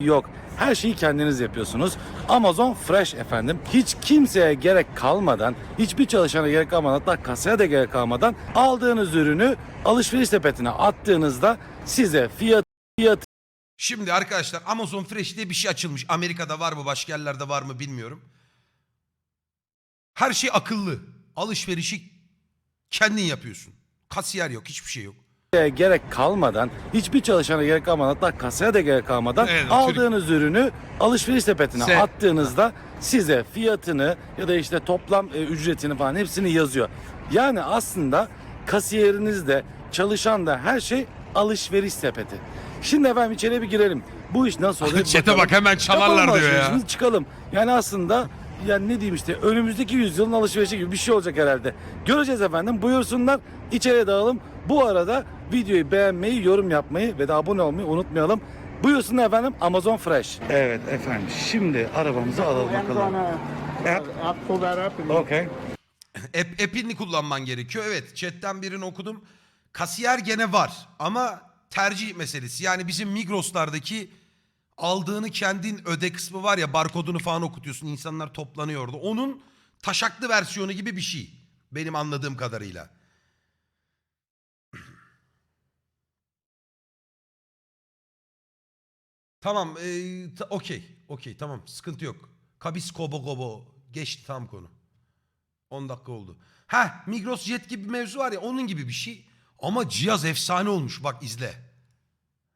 yok. Her şeyi kendiniz yapıyorsunuz. Amazon Fresh efendim. Hiç kimseye gerek kalmadan, hiçbir çalışana gerek kalmadan, hatta kasaya da gerek kalmadan aldığınız ürünü alışveriş sepetine attığınızda size fiyat fiyat Şimdi arkadaşlar Amazon Fresh diye bir şey açılmış. Amerika'da var mı başka yerlerde var mı bilmiyorum. Her şey akıllı. Alışverişi kendin yapıyorsun. Kasiyer yok hiçbir şey yok. Gerek kalmadan, hiçbir çalışana gerek kalmadan, hatta kasaya da gerek kalmadan Evet, aldığınız ürünü alışveriş sepetine Se- attığınızda size fiyatını ya da işte toplam e, ücretini falan hepsini yazıyor. Yani aslında kasiyeriniz de çalışan da her şey alışveriş sepeti. Şimdi efendim içeriye bir girelim. Bu iş nasıl oluyor? bir Çete bakalım. bak, hemen çalarlar Yapalım diyor ya. alışverişimizi, çıkalım. Yani aslında yani ne diyeyim işte önümüzdeki yüzyılın alışverişi gibi bir şey olacak herhalde. Göreceğiz efendim. Buyursunlar. içeriye dağılım. Bu arada videoyu beğenmeyi, yorum yapmayı ve de abone olmayı unutmayalım. Buyursunlar efendim Amazon Fresh. Evet efendim. Şimdi arabamızı alalım bakalım. App. I'll pull that up and Okay. App, app'ini kullanman gerekiyor. Evet chatten birini okudum. Kasiyer gene var ama tercih meselesi. Yani bizim Migros'lardaki aldığını kendin öde kısmı var ya barkodunu falan okutuyorsun. insanlar toplanıyor orada. Onun taşaklı versiyonu gibi bir şey. Benim anladığım kadarıyla. Tamam, ee, ta- okey, okey, tamam, sıkıntı yok. Kabis kobo gobo, geçti tam konu. 10 dakika oldu. Ha, Migros Jet gibi bir mevzu var ya, onun gibi bir şey. Ama cihaz efsane olmuş, bak izle.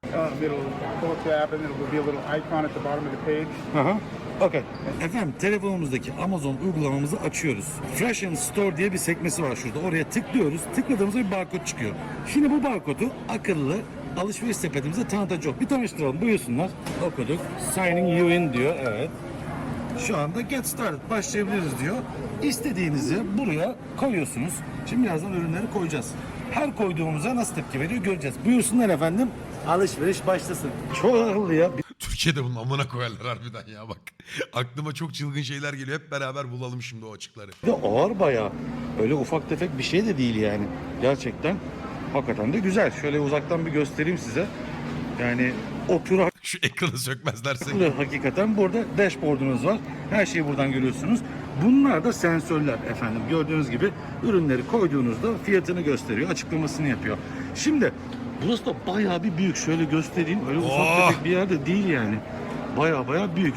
uh, it'll pull up the app and it'll be a little icon at the bottom of the page. Aha. Okay. Efendim telefonumuzdaki Amazon uygulamamızı açıyoruz. Fresh and Store diye bir sekmesi var şurada. Oraya tıklıyoruz. Tıkladığımızda bir barkod çıkıyor. Şimdi bu barkodu akıllı alışveriş sepetimize tanıtacak. Bir tanıştıralım. Buyursunlar. Okuduk. Signing you in diyor. Evet. Şu anda get started başlayabiliriz diyor. İstediğinizi buraya koyuyorsunuz. Şimdi birazdan ürünleri koyacağız. Her koyduğumuza nasıl tepki veriyor göreceğiz. Buyursunlar efendim. Alışveriş başlasın. Çok akıllı ya. Türkiye'de bunun amına koyarlar harbiden ya bak. Aklıma çok çılgın şeyler geliyor. Hep beraber bulalım şimdi o açıkları. Bir de ağır bayağı. Öyle ufak tefek bir şey de değil yani. Gerçekten hakikaten de güzel. Şöyle uzaktan bir göstereyim size. Yani oturak Şu ekranı sökmezlerse. hakikaten burada dashboard'unuz var. Her şeyi buradan görüyorsunuz. Bunlar da sensörler efendim. Gördüğünüz gibi ürünleri koyduğunuzda fiyatını gösteriyor, açıklamasını yapıyor. Şimdi burası da bayağı bir büyük. Şöyle göstereyim. Öyle ufak Oh! tefek bir yerde değil yani. Bayağı bayağı büyük.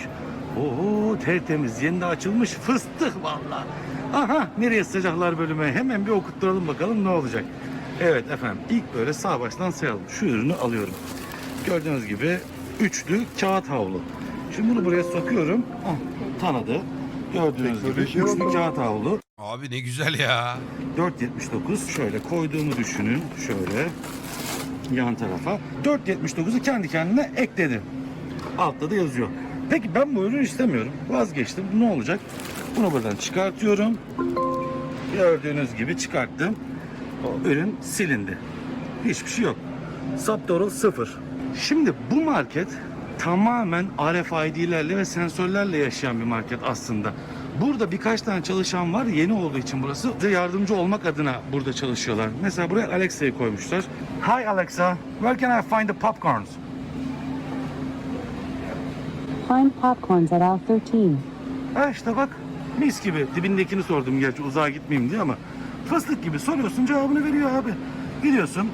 Oo tertemiz. Yeni de açılmış fıstık vallahi. Aha nereye sıcaklar bölümü. Hemen bir okutturalım bakalım ne olacak. Evet efendim ilk böyle sağ baştan sayalım. Şu ürünü alıyorum. Gördüğünüz gibi üçlü kağıt havlu. Şimdi bunu buraya sokuyorum. Ah, tanıdı. Gördüğünüz gibi üçlü kağıt havlu. Abi ne güzel ya. 4.79 şöyle koyduğumu düşünün. Şöyle yan tarafa. 4.79'u kendi kendine ekledi. Altta da yazıyor. Peki ben bu ürünü istemiyorum. Vazgeçtim. Ne olacak? Bunu buradan çıkartıyorum. Gördüğünüz gibi çıkarttım. O ürün silindi. Hiçbir şey yok. Subtotal sıfır. Şimdi bu market tamamen RFID'lerle ve sensörlerle yaşayan bir market aslında. Burada birkaç tane çalışan var. Yeni olduğu için burası. Bize yardımcı olmak adına burada çalışıyorlar. Mesela buraya Alexa'yı koymuşlar. Hi Alexa, where can I find the popcorns? Find popcorns at aisle 13. Ha işte bak mis gibi. Dibindekini sordum gerçi uzağa gitmeyeyim diye ama fıstık gibi soruyorsun cevabını veriyor abi. Gidiyorsun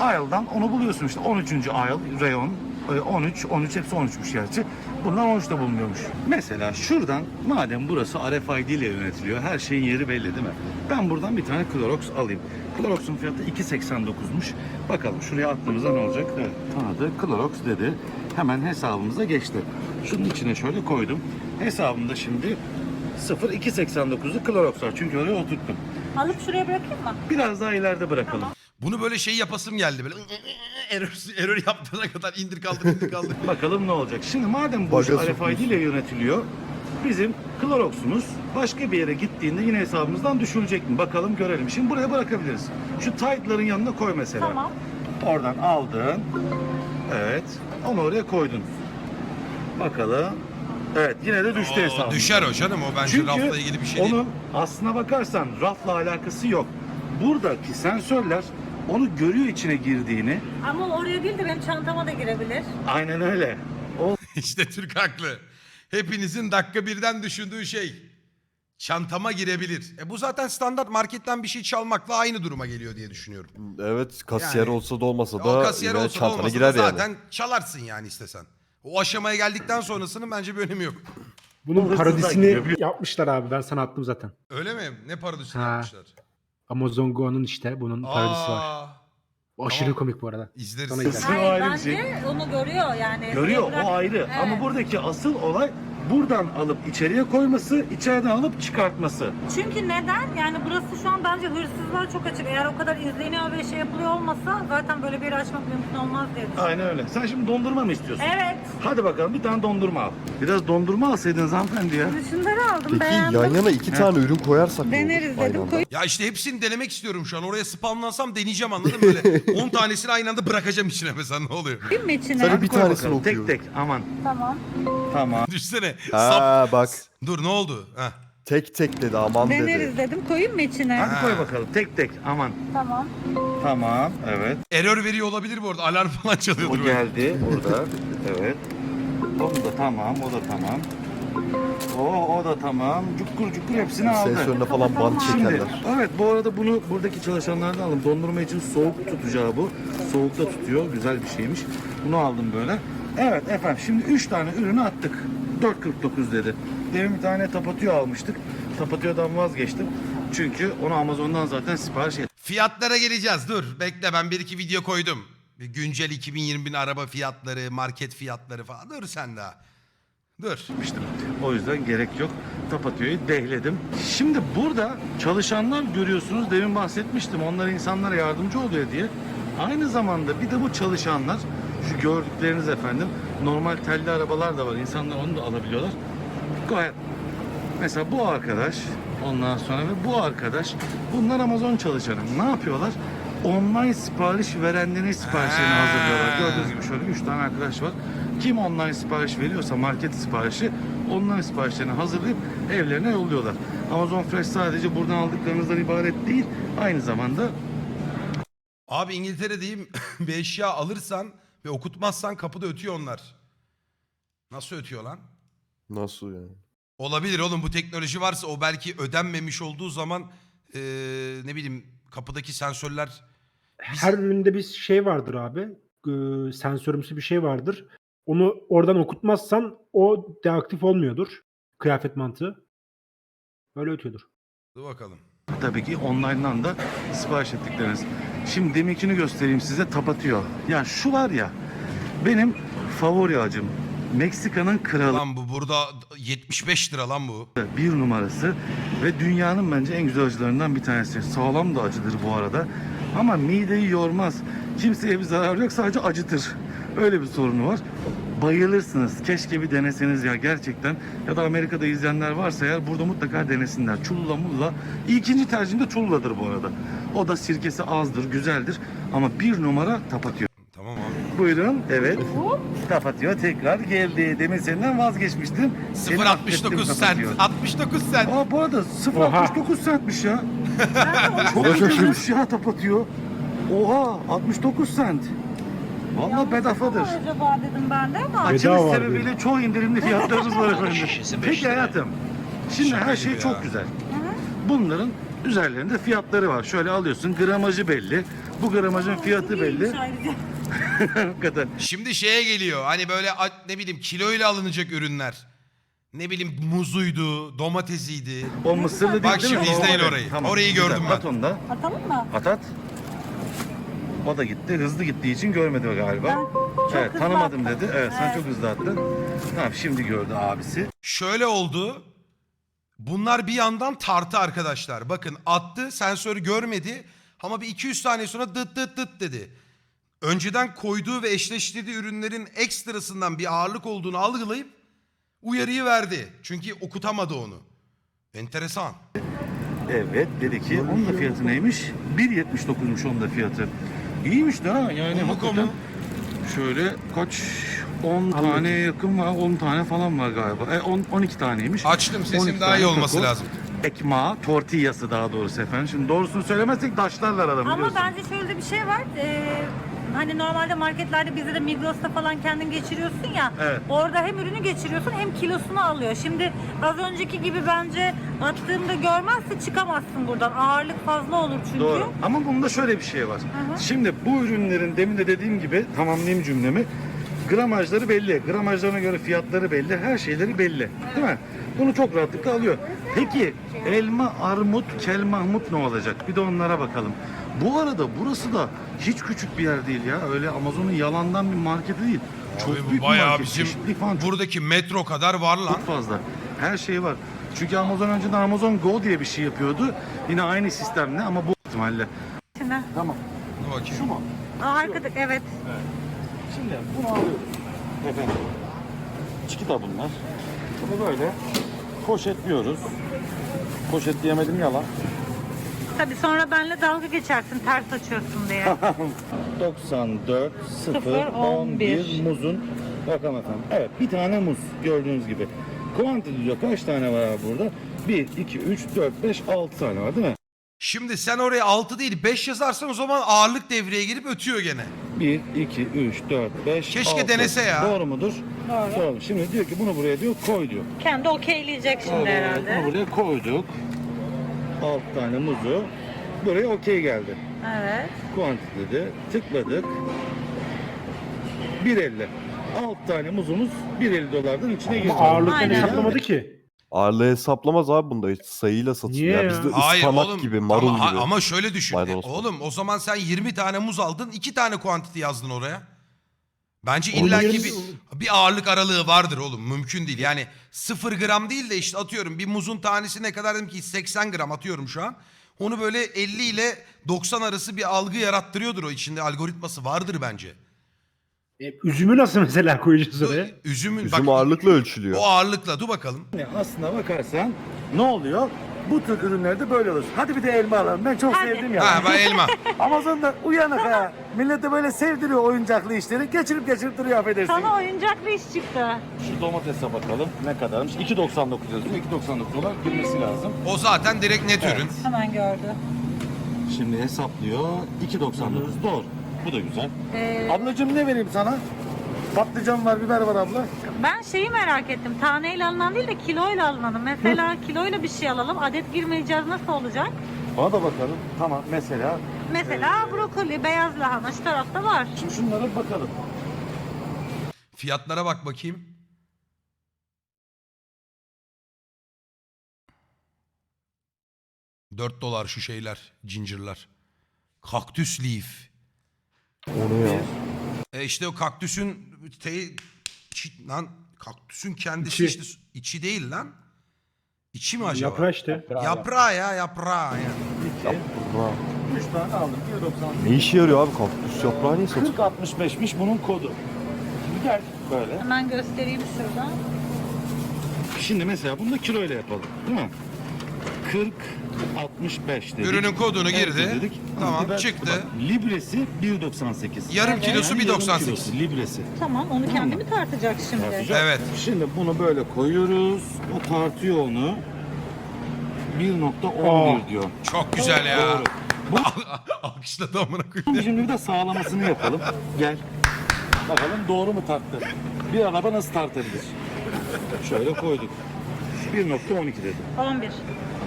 aisle'dan onu buluyorsun işte 13. aisle reyon e, 13, 13 hepsi 13'müş gerçi. Bunlar 13'te bulunuyormuş. Mesela şuradan madem burası RFID ile yönetiliyor her şeyin yeri belli değil mi? Ben buradan bir tane Clorox alayım. Clorox'un fiyatı 2.89'muş. Bakalım şuraya attığımızda ne olacak? Evet, tanıdı. Clorox dedi. Hemen hesabımıza geçti. Şunun içine şöyle koydum. Hesabımda şimdi 0.289'lu Clorox var. Çünkü oraya oturttum. Alıp şuraya bırakayım mı? Biraz daha ileride bırakalım. Bunu böyle şey yapasım geldi böyle. Error, error yaptığına kadar indir kaldır indir kaldır. Bakalım ne olacak. Şimdi madem bu iş RFID ile yönetiliyor, bizim Clorox'umuz başka bir yere gittiğinde yine hesabımızdan düşülecek mi? Bakalım görelim. Şimdi buraya bırakabiliriz. Şu Tide'ların yanına koy mesela. Tamam. Oradan aldın. Evet. Onu oraya koydun. Bakalım. Evet yine de düştü O hesabımız. düşer o canım o bence Çünkü rafla ilgili bir şey onun değil. aslına bakarsan rafla alakası yok. Buradaki sensörler onu görüyor içine girdiğini. Ama oraya değil de benim çantama da girebilir. Aynen öyle. O işte Türk haklı. Hepinizin dakika birden düşündüğü şey. Çantama girebilir. E bu zaten standart marketten bir şey çalmakla aynı duruma geliyor diye düşünüyorum. Evet kasiyer Yani- olsa da olmasa da kasiyer yine olsa da çantana olmasa girer da yani. zaten çalarsın yani istesen. O aşamaya geldikten sonrasının bence bir önemi yok. Bunun parodisini yapmışlar abi. Ben sana attım zaten. Öyle mi? Ne parodisini Ha. yapmışlar? Amazon Go'nun işte bunun parodisi var. Aa, O aşırı tamam. komik bu arada. İzleriz. Sana Hayır ayrı bir bence şey. onu görüyor yani. Görüyor o ayrı. Evet. Ama buradaki asıl olay buradan alıp içeriye koyması, içeriden alıp çıkartması. Çünkü neden? Yani burası şu an bence hırsızlar çok açık. Eğer o kadar izleniyor ve şey yapılıyor olmasa zaten böyle bir yeri açmak mümkün olmaz diye düşünüyorum. Aynen öyle. Sen şimdi dondurma mı istiyorsun? Evet. Hadi bakalım bir tane dondurma al. Biraz dondurma alsaydınız hanımefendi ya. Şunları aldım Peki beğendim. yan yana iki tane ürün koyarsak ne olur Deneriz aynı dedim. anda? Koy- Ya işte hepsini denemek istiyorum şu an. Oraya spamlansam deneyeceğim anladın mı? Böyle 10 tanesini aynı anda bırakacağım içine mesela ne oluyor? Koyayım mı içine? Sadece bir Koy tanesini bakalım, okuyor. Tek tek aman. Tamam. Tamam. Düşsene. Ha Sap... bak Dur ne oldu? Heh. tek tek dedi aman Deneriz dedi. dedim. Koyayım mı içine? Hadi koy bakalım tek tek aman. Tamam. Tamam evet. Error veriyor olabilir bu arada. Alarm falan O çalıyordur. böyle. geldi burada. Evet. O da tamam, o da tamam. O, o da tamam. Cukkur cukkur hepsini aldı. Sensörüne falan bant Şimdi, çekerler. evet bu arada bunu buradaki çalışanlardan aldım. Dondurma için soğuk tutacağı bu. Soğukta tutuyor. Güzel bir şeymiş. Bunu aldım böyle. Evet efendim şimdi 3 tane ürünü attık. 4.49 dedi. Demin bir tane tapatıyor almıştık. Tapatıyordan vazgeçtim. Çünkü onu Amazon'dan zaten sipariş ettim. Fiyatlara geleceğiz. Dur bekle ben bir iki video koydum. Bir güncel 2020'nin araba fiyatları, market fiyatları falan. Dur sen daha. Dur. O yüzden gerek yok. Tapatıyor'yu dehledim. Şimdi burada çalışanlar görüyorsunuz. Demin bahsetmiştim. Onlar insanlara yardımcı oluyor diye. Aynı zamanda bir de bu çalışanlar şu gördükleriniz efendim normal telli arabalar da var. İnsanlar onu da alabiliyorlar. Gayet Mesela bu arkadaş ondan sonra ve bu arkadaş bunlar Amazon çalışanı. Ne yapıyorlar? Online sipariş verenlerin siparişlerini Ha. hazırlıyorlar. Gördüğünüz gibi şöyle 3 tane arkadaş var. Kim online sipariş veriyorsa market siparişi online siparişlerini hazırlayıp evlerine yolluyorlar. Amazon Fresh sadece buradan aldıklarınızdan ibaret değil. Aynı zamanda Abi İngiltere'deyim. bir eşya alırsan ve okutmazsan kapıda ötüyor onlar. Nasıl ötüyor lan? Nasıl yani? Olabilir oğlum bu teknoloji varsa o belki ödenmemiş olduğu zaman eee, ne bileyim kapıdaki sensörler Her üründe bir şey vardır abi. Ee, sensörümsü bir şey vardır. Onu oradan okutmazsan o deaktif olmuyordur. Kıyafet mantığı. Böyle ötüyordur. Dur bakalım. tabii ki online'dan da sipariş ettikleriniz. Şimdi deminkini göstereyim size tapatıyor. Ya şu var ya benim favori acım. Meksika'nın kralı. Lan bu burada 75 lira lan bu. bir numarası ve dünyanın bence en güzel acılarından bir tanesi. Sağlam da acıdır bu arada. Ama mideyi yormaz. Kimseye bir zarar yok sadece acıtır. Öyle bir sorunu var. Bayılırsınız. Keşke bir deneseniz ya gerçekten. Ya da Amerika'da izleyenler varsa eğer burada mutlaka denesinler. Çulla mulla. İkinci tercihim de çulladır bu arada. O da sirkesi azdır, güzeldir. Ama bir numara tapatıyor. Tamam abi. Buyurun. Evet. Tapatıyor tekrar geldi. Demin senden vazgeçmiştim. Seni affettim 0.69 sent. Tapatıyor. 69 sent. Aa bu arada 0.69 centmiş ya. O da şaşırmış. Ucuzmuş ya tapatıyor. Oha 69 cent. Vallahi bedavadır. Acaba dedim ben de ama. Açılış Bedava sebebiyle çoğu indirimli fiyatlarımız var efendim. Peki hayatım. Şimdi Şaka her şey gibi çok ya. güzel. Bunların üzerlerinde fiyatları var. Şöyle alıyorsun gramajı belli. Bu gramajın fiyatı belli. iyiymiş ayrıca. Hakikaten. Şimdi şeye geliyor hani böyle a- ne bileyim kiloyla alınacak ürünler. Ne bileyim muzuydu, domatesiydi. O mısırlı değil Bak değil mi? şimdi izleyin evet, orayı. Tamam. Orayı Güzel, gördüm ben. At onu da. Atalım mı? At at. O da gitti. Hızlı gittiği için görmedi galiba. çok evet hızlı tanımadım attım. dedi. Evet, sen Evet. çok hızlı attın. Tamam şimdi gördü abisi. Şöyle oldu. Bunlar bir yandan tartı arkadaşlar. Bakın attı sensörü görmedi ama bir 200 saniye sonra dıt dıt dıt dedi. Önceden koyduğu ve eşleştirdiği ürünlerin ekstrasından bir ağırlık olduğunu algılayıp uyarıyı verdi. Çünkü okutamadı onu. Enteresan. Evet dedi ki onun da fiyatı neymiş? 1.79'muş onun da fiyatı. İyiymiş de ha yani Komu hakikaten. Şöyle kaç 10 tane yakın var 10 tane falan var galiba. E, 10, 12 taneymiş. Açtım 12 sesim daha tane iyi olması kakao. lazım. Ekma, tortillası daha doğrusu efendim. Şimdi doğrusunu söylemezsek taşlarlar adamı Ama biliyorsun. bence şöyle bir şey var. Ee, hani normalde marketlerde bizde de Migros'ta falan kendin geçiriyorsun ya. Evet. Orada hem ürünü geçiriyorsun hem kilosunu alıyor. Şimdi az önceki gibi bence attığımda görmezse çıkamazsın buradan. Ağırlık fazla olur çünkü. Doğru. Ama bunda şöyle bir şey var. hı. Şimdi bu ürünlerin demin de dediğim gibi tamamlayayım cümlemi. Gramajları belli. Gramajlarına göre fiyatları belli. Her şeyleri belli. Değil mi? Bunu çok rahatlıkla alıyor. Peki elma, armut, kel mahmut ne olacak? Bir de onlara bakalım. Bu arada burası da hiç küçük bir yer değil ya. Öyle Amazon'un yalandan bir marketi değil. Çok Abi bu büyük bir bayağı market. bizim Çeşitlilik falan çok buradaki metro kadar var lan. çok fazla. Her şey var. Çünkü Amazon önceden Amazon Go diye bir şey yapıyordu. Yine aynı sistemle ama bu ihtimalle. Tamam. Dur bakayım. Şu mu? Aa, arkada evet. Şimdi bunu alıyoruz. Efendim. Çiki da bunlar. Bunu böyle poşetliyoruz. Poşetleyemedim yalan. Tabii sonra benle dalga geçersin ters açıyorsun diye. 94 0 Sıfır, on 11 bir. muzun rakam efendim. Evet bir tane muz gördüğünüz gibi. Quantity diyor kaç tane var burada? 1, 2, 3, 4, 5, 6 tane var değil mi? Şimdi sen oraya 6 değil 5 yazarsan o zaman ağırlık devreye girip ötüyor gene. 1, 2, 3, 4, 5, Keşke 6. denese ya. Doğru mudur? Doğru. Doğru. Şimdi diyor ki bunu buraya diyor koy diyor. Kendi okeyleyecek şimdi Evet, herhalde. Bunu buraya koyduk. 6 tane muzu. Buraya okey geldi. Evet. Quantity dedi. Tıkladık. 1.50. 6 tane muzumuz 1.50 dolardan içine girdi. Ama ağırlıktan Aynen. hesaplamadı ki. Ağırlığı hesaplamaz abi bunda. Hiç sayıyla satılıyor. Niye Ya? Bizde Hayır ıspanak oğlum. gibi, marul ama, gibi. Ama şöyle düşün. Maydanoz E, falan. oğlum o zaman sen 20 tane muz aldın 2 tane kuantiti yazdın oraya. Bence illaki yerine- bir, bir ağırlık aralığı vardır oğlum. Mümkün değil. Yani 0 gram değil de işte atıyorum bir muzun tanesi ne kadar dedim ki 80 gram atıyorum şu an. Onu böyle 50 ile 90 arası bir algı yarattırıyordur o içinde algoritması vardır bence. E, üzümü nasıl mesela koyacağız oraya? Üzümün Üzüm bak ağırlıkla ölçülüyor. o ağırlıkla dur bakalım. Yani aslına bakarsan ne oluyor? Bu tür ürünlerde böyle olur. Hadi bir de elma alalım. Ben çok Hadi. sevdim ya. Ha ben elma. Amazon'da uyanık ha. Millete böyle sevdiriyor oyuncaklı işleri. Geçirip geçirip duruyor affedersin. Sana oyuncaklı iş çıktı. Şu domatese bakalım ne kadarmış. 2.99 yazıyor. 2.99 olarak girmesi lazım. O zaten direkt net ürün. Hemen gördü. Şimdi hesaplıyor. 2.99 doğru. Bu da güzel. Ee, Ablacığım ne vereyim sana? Patlıcan var, biber var abla. ben şeyi merak ettim. Taneyle alınan değil de kiloyla alınanı. Mesela kiloyla bir şey alalım. Adet girmeyeceğiz nasıl olacak? Ona da bakalım. Tamam mesela. Mesela brokoli, beyaz lahana şu tarafta var. Şimdi şunlara bakalım. Fiyatlara bak bakayım. Dört dolar şu şeyler, ginger''lar. Kaktüs leaf. Onu ya. E işte o kaktüsün te, çi- lan kaktüsün kendisi İçi. işte içi değil lan. İçi mi acaba? Yaprağı işte. Yaprağı ya yaprağı ya. 2, 3 tane aldım. 1.98. Ne işe yarıyor abi kaktüs yaprağı niye satıyor? 4065'miş bunun kodu. Şimdi gel böyle. Hemen göstereyim şurada. Şimdi mesela bunu da kiloyla yapalım. Değil mi? 40 65 dedik. Ürünün kodunu Evet girdi. dedik. Tamam, Biber- çıktı. bak, libresi 1.98. Yarım Evet. kilosu Yani yarım 98. kilosu, libresi. Tamam onu kendi mi tartacak şimdi? Tartacak. Evet. Şimdi bunu böyle koyuyoruz. O tartıyor onu. 1.11 Aa. diyor. Çok güzel ya. Doğru. Bu Alkışladı amına koyayım. Şimdi bir de sağlamasını yapalım. Gel. Bakalım doğru mu tarttı? Bir araba nasıl tartabilir? Şöyle koyduk. 1.12 dedi. 11.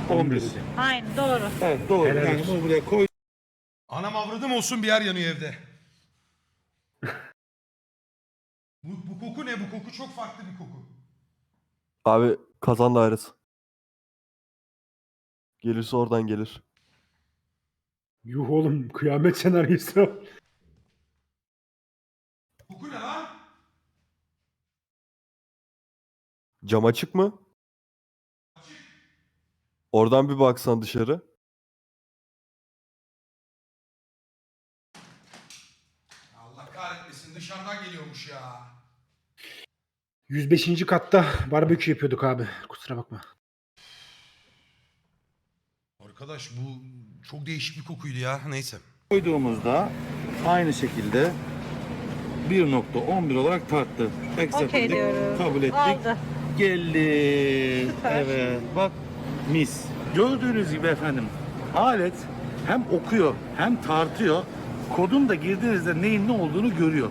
11. Aynen doğru. Evet doğru. Helal yani bunu buraya koy. Anam avradım olsun bir yer yanıyor evde. bu, bu koku ne? Bu koku çok farklı bir koku. Abi kazan dairesi. Gelirse oradan gelir. Yuh oğlum kıyamet senaryosu. Koku ne lan? Cam açık mı? Oradan bir baksan dışarı. Allah kahretmesin dışarıdan geliyormuş ya. 105. katta barbekü yapıyorduk abi. Kusura bakma. Arkadaş bu çok değişik bir kokuydu ya. Neyse. Koyduğumuzda aynı şekilde 1.11 olarak tarttı. Accept Okey dedik, diyoruz. Kabul ettik. Aldı. Geldi. Süper. Evet. Bak mis. Gördüğünüz gibi efendim alet hem okuyor hem tartıyor. kodunu da girdiğinizde neyin ne olduğunu görüyor.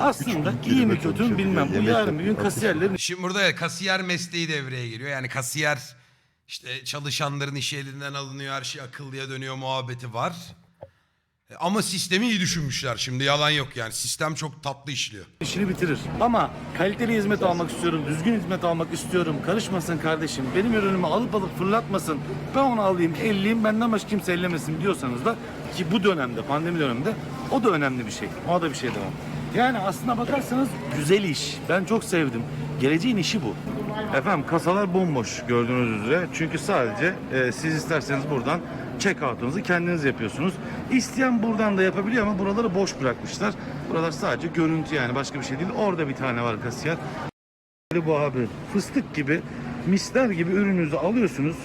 Aslında iyi mi kötü mü bilmem. Bu yarın bir gün kasiyerlerin Şimdi burada kasiyer mesleği devreye giriyor. Yani kasiyer işte çalışanların işi elinden alınıyor, her şey akıllıya dönüyor muhabbeti var. E, Ama sistemi iyi düşünmüşler şimdi yalan yok yani. Sistem çok tatlı işliyor. işini bitirir. Ama kaliteli hizmet almak istiyorum, düzgün hizmet almak istiyorum. Karışmasın kardeşim. Benim ürünümü alıp alıp fırlatmasın. Ben onu alayım, elleyeyim, benden başka kimse ellemesin diyorsanız da ki bu dönemde, pandemi döneminde o da önemli bir şey. O da bir şey devam. Yani aslına bakarsanız güzel iş. Ben çok sevdim. Geleceğin işi bu. Efendim kasalar bomboş gördüğünüz üzere. Çünkü sadece e, siz isterseniz buradan check-out'unuzu kendiniz yapıyorsunuz. İsteyen buradan da yapabiliyor ama buraları boş bırakmışlar. Buralar sadece görüntü yani başka bir şey değil. Orada bir tane var kasiyer. Bu abi fıstık gibi, misler gibi ürününüzü alıyorsunuz.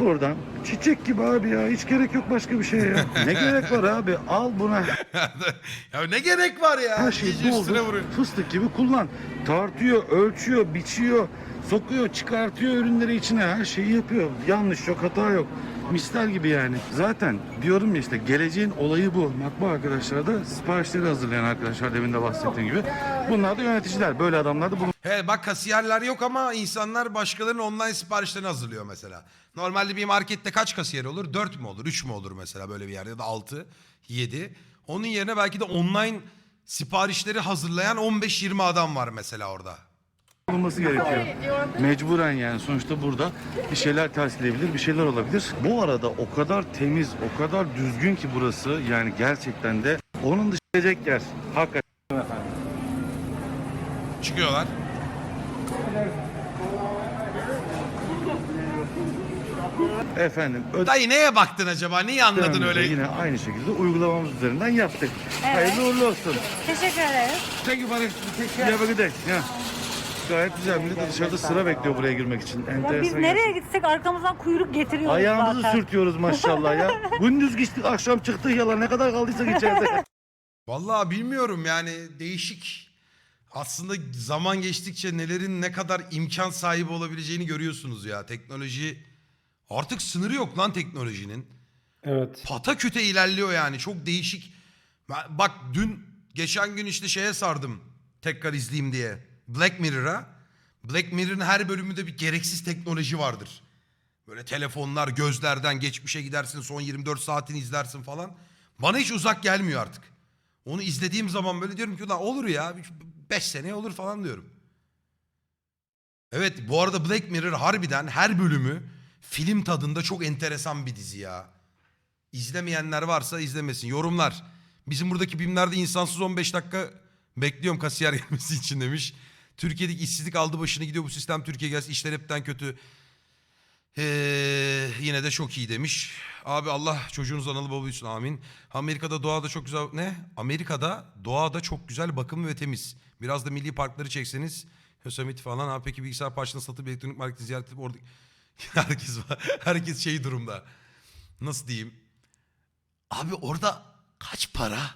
Buradan çiçek gibi abi ya hiç gerek yok başka bir şeye ya. ne gerek var abi al buna ya ne gerek var ya? her şeyi doldur fıstık gibi kullan. Tartıyor, ölçüyor, biçiyor, sokuyor, çıkartıyor ürünleri içine her şeyi yapıyor. Yanlış yok, hata yok. Misler gibi yani. Zaten diyorum ya işte geleceğin olayı bu. Bak bu arkadaşlar da siparişleri hazırlayan arkadaşlar demin de bahsettiğim gibi. Bunlar da yöneticiler. Böyle adamlar da He bak kasiyerler yok ama insanlar başkalarının online siparişlerini hazırlıyor mesela. Normalde bir markette kaç kasiyer olur? 4 mü olur? 3 mü olur mesela böyle bir yerde ya da 6, 7. Onun yerine belki de online siparişleri hazırlayan 15-20 adam var mesela orada. Bulunması gerekiyor. Mecburen yani sonuçta burada bir şeyler tersleyebilir, bir şeyler olabilir. Bu arada o kadar temiz, o kadar düzgün ki burası yani gerçekten de onun dışı gelecek yer. Hakikaten. Çıkıyorlar. Efendim Dayı neye baktın acaba? Niye anladın öyle? Yine aynı şekilde uygulamamız üzerinden yaptık. Evet. Hayırlı uğurlu olsun. Teşekkür ederiz. Thank you have a good day. Yeah. Gayet güzel. Millet de dışarıda sıra bekliyor buraya girmek için. Ya Enteresan. biz nereye gitsek arkamızdan kuyruk getiriyoruz Ayağımızı zaten. sürtüyoruz maşallah ya. Gündüz geçtik, akşam çıktık yala ne kadar kaldıysak içeride. Vallahi bilmiyorum yani değişik. Aslında zaman geçtikçe nelerin ne kadar imkan sahibi olabileceğini görüyorsunuz ya. Teknoloji artık sınırı yok lan teknolojinin. Evet. Pataküte ilerliyor yani çok değişik. Bak dün geçen gün işte şeye sardım tekrar izleyeyim diye. Black Mirror'a. Black Mirror'ın her bölümünde bir gereksiz teknoloji vardır. Böyle telefonlar gözlerden geçmişe gidersin son 24 saatini izlersin falan. Bana hiç uzak gelmiyor artık. Onu izlediğim zaman böyle diyorum ki ulan olur ya 5 sene olur falan diyorum. Evet bu arada Black Mirror harbiden her bölümü film tadında çok enteresan bir dizi ya. İzlemeyenler varsa izlemesin. Yorumlar. Bizim buradaki BİM'lerde insansız 15 dakika bekliyorum kasiyer gelmesi için demiş. Türkiye'deki işsizlik aldı başını gidiyor bu sistem Türkiye gelsin işler hepten kötü. Ee, yine de çok iyi demiş. Abi Allah çocuğunuz analı baba amin. Amerika'da doğada çok güzel ne? Amerika'da doğada çok güzel bakımlı ve temiz. Biraz da milli parkları çekseniz Yosemite falan. Ha peki bilgisayar parçasını satıp elektronik marketi ziyaret edip orada herkes var. Herkes şey durumda. Nasıl diyeyim? Abi orada kaç para?